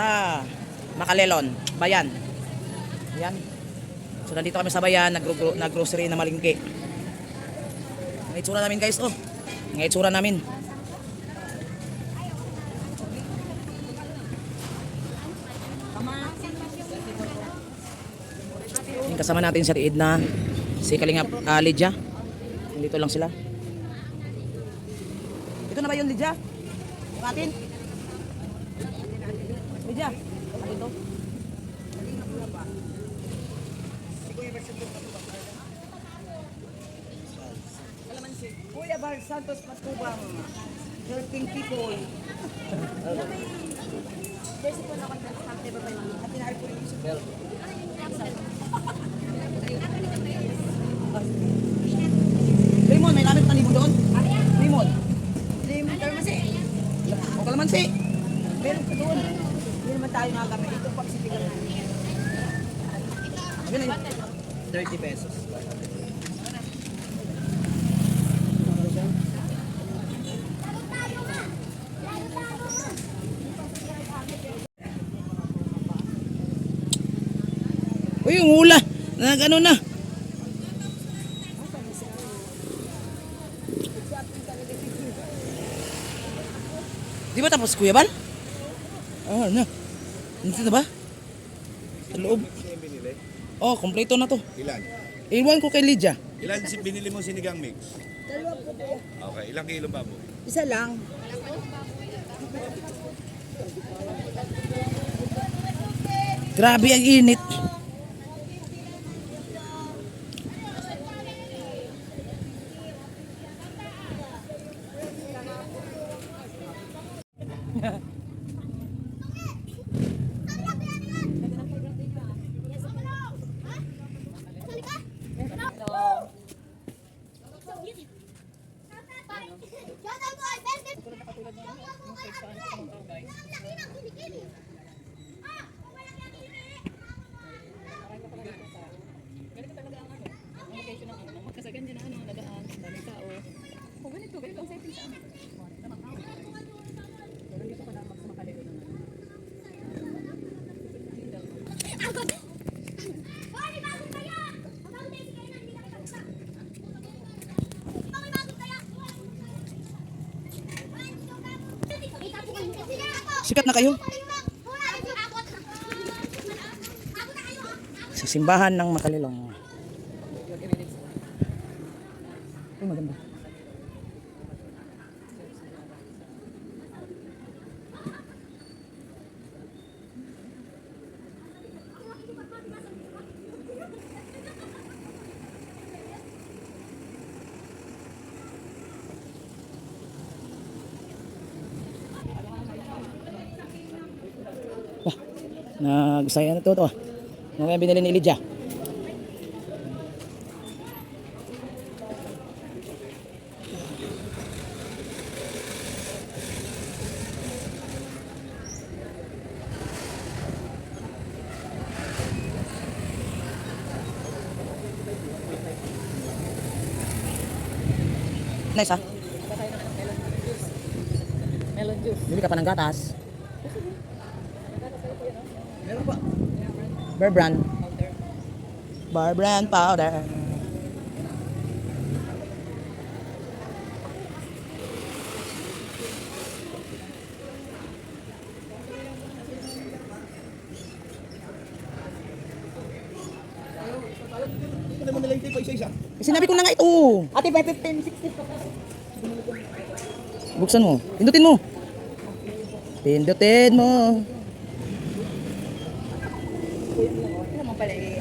sa Makalelon, Bayan. Ayan. So nandito kami sa Bayan, nag- nag-grocery na malingki. Ang itsura namin guys, oh. Ang itsura namin. Yung kasama natin si Edna, si Kalingap ah, Lydia. Nandito lang sila. Ito na ba yun, Lydia? Yung atin? Ano ito? Kuya Bar Santos Patubang, helping people. At inaay po yung Raymond, may namin panibong doon? Raymond, Lemon Termasi. o kalamansi. Meron ko doon. Naman tayo nakakamay. Ito pagsitigan natin. Yun ay 30 pesos. Uy, yung hula. Nag ano na. Di ba tapos Kuya Bal? Ah, ano? Nandito na ba? Sa loob. Oh, kompleto na to. Ilan? Iwan ko kay Lydia. Ilan si binili mo sinigang mix? Dalawa po po. Okay, ilang kilo ba mo? Isa lang. Grabe ang init. Kasagan dyan na ano, nagaan, dami tao. Kung ganito, ganito ang setting sa amin. Pero dito ka na mas makalito naman. Sikat na kayo. Sa simbahan ng Makalilong. Uy, maganda. Nagsaya na to to. Kaya binili ni Lydia? Nice ah. Melon juice. Bili ka pa ng gatas. Meron pa. Bear brand. Bar brand powder. Eh, Sinabi ko na nga ito. Ate, by 15, 60 po. Buksan mo. Pindutin mo. Pindutin mo. Pala eh.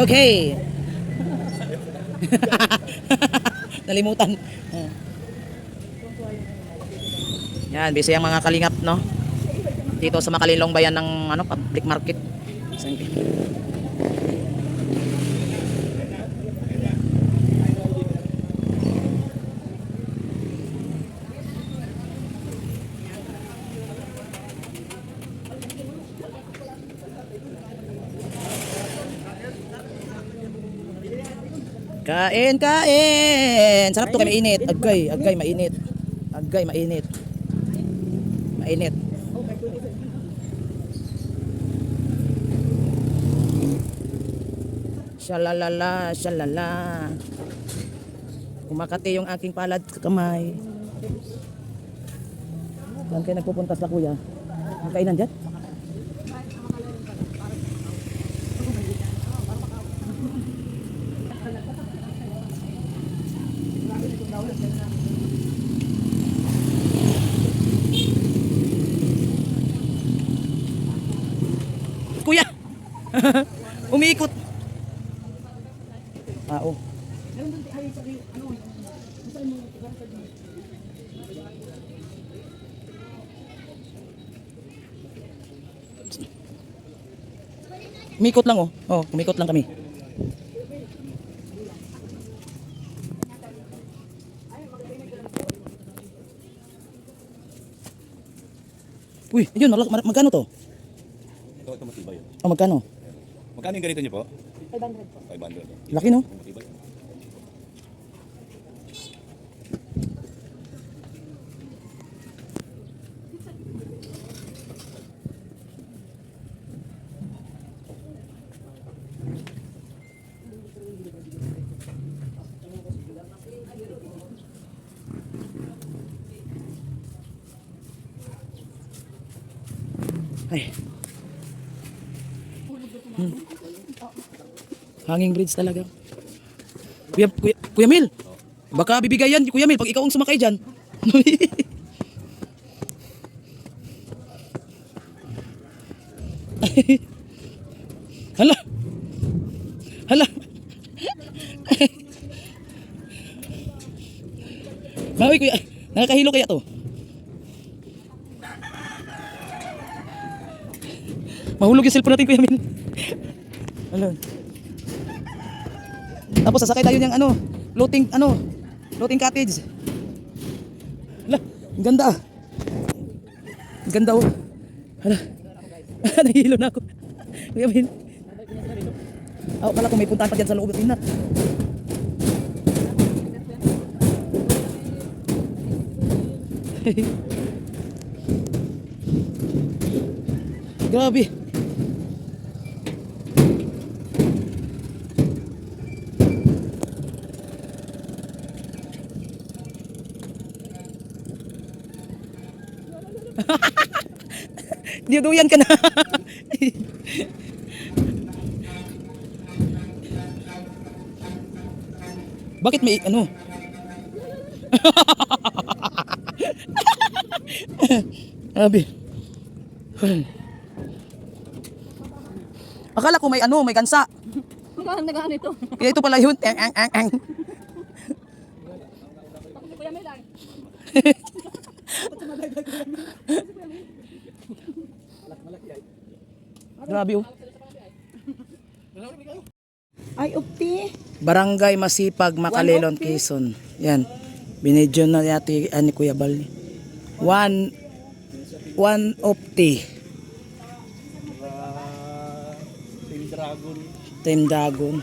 Okay. Nalimutan. Yan, busy ang mga kalingap, no? Dito sa Makalilong Bayan ng ano, public market. Kain, kain! Sarap to kay mainit. Agay, agay, mainit. Agay, mainit. Mainit. Shalalala, shalala. Kumakati yung aking palad sa kamay. Saan kayo nagpupunta sa kuya? Ang kainan dyan? Kuya! Umiikot! Ah, oh. Umikot lang oh. Oh, umikot lang kami. Uy, ayun, mag- mag- magkano to? Ito, ito matibay. Oh, magkano? Magkano yung ganito niyo po? 500 po. 500. Laki no? Matibay. Ay. Hanging bridge talaga. Kuya, kuya, kuya Mil. Baka bibigay yan, Kuya Mil, pag ikaw ang sumakay dyan. Hala. Hala. Mawi kuya, nakakahilo kaya to? Mahulog yung cellphone natin, Kuya Min. Ano? Tapos sasakay tayo ng ano, floating, ano, floating cottage. Hala, ang ganda ah. Ang ganda oh. Hala. Nahihilo na ako. Kuya Min. Ako kala ko may puntahan pa dyan sa loob. Tingnan. Grabe. Dinuduyan ka na. Bakit may ano? Abi. Akala ko may ano, may gansa. Magkano na ganito? Kaya ito pala yun. Ang, ang, ang, ang. Kuya may lang. Grabe oh. Ay, upti. Barangay Masipag, the- Quezon. Yan. Binidyo na yati ani Kuya Bal. One one of the Team Dragon. Team Dragon.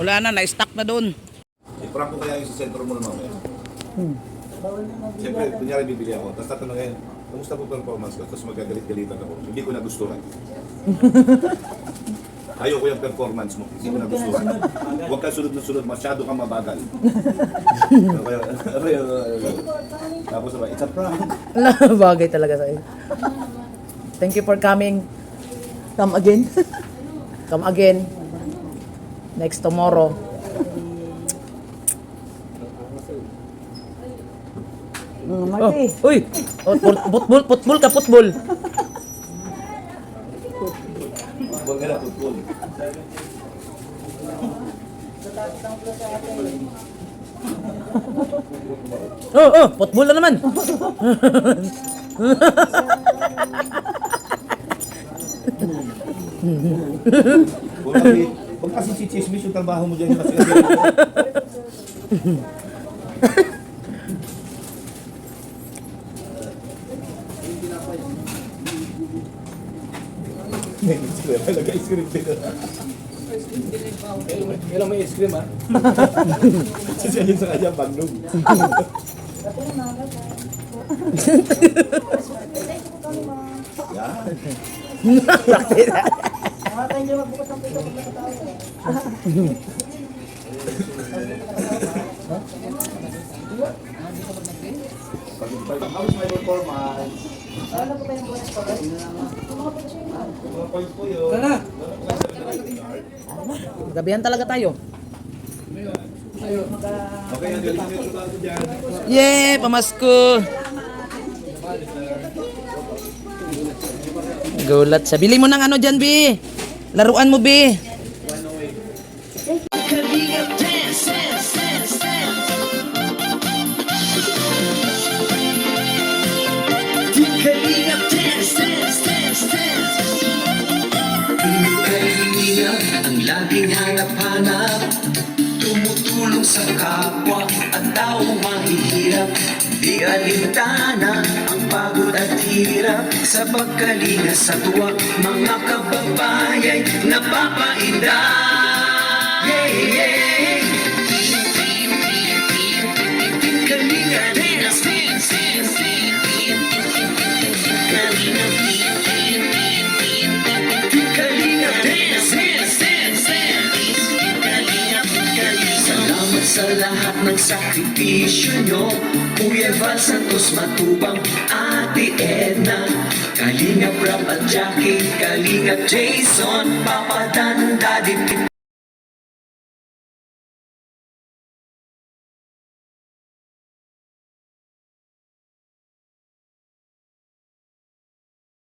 Wala na, na-stuck na doon. I-prank ko kaya yung sa sentro mo na mamaya. Siyempre, kunyari bibili ako, tapos tatanungin, kamusta po performance ko? Tapos magagalit-galitan ako. Hindi ko nagustuhan. Ayoko yung performance mo. Hindi ko nagustuhan. Huwag ka sunod na sunod. Masyado kang mabagal. Tapos sabay, it's a prank. Bagay talaga sa'yo. Thank you for coming. Come again. Come again. Next tomorrow. Mm, Oh, Marty. uy! Oh, put- putbol, putbol ka, putbol. Huwag ka na tutulog. Oh, oh, putbol na naman. Kasi, huwag kasi chichismis yung trabaho mo dyan. Kasi Nag-ice cream din. Kailan may ice cream ha? Kasi yun sa kanya, bagnog. Yan. How is my performance? Mga points po yun. Gabihan talaga tayo. Okay, ang galing nyo pamasko. Gulat siya. Bili mo ng ano dyan, Bi. Laruan mo. Kalinga ang laging hanap-hanap Tumutulong sa kapwa at taong mahihirap Di alintana ang pagod at hirap Sa pagkalinga sa tuwa. Mga kababayay napapainda Salamat sa lahat ng sakripisyo nyo Kuya Val Santos Matubang Ate Edna Kalinga Prab at Jackie Kalinga Jason Papa Dan Daddy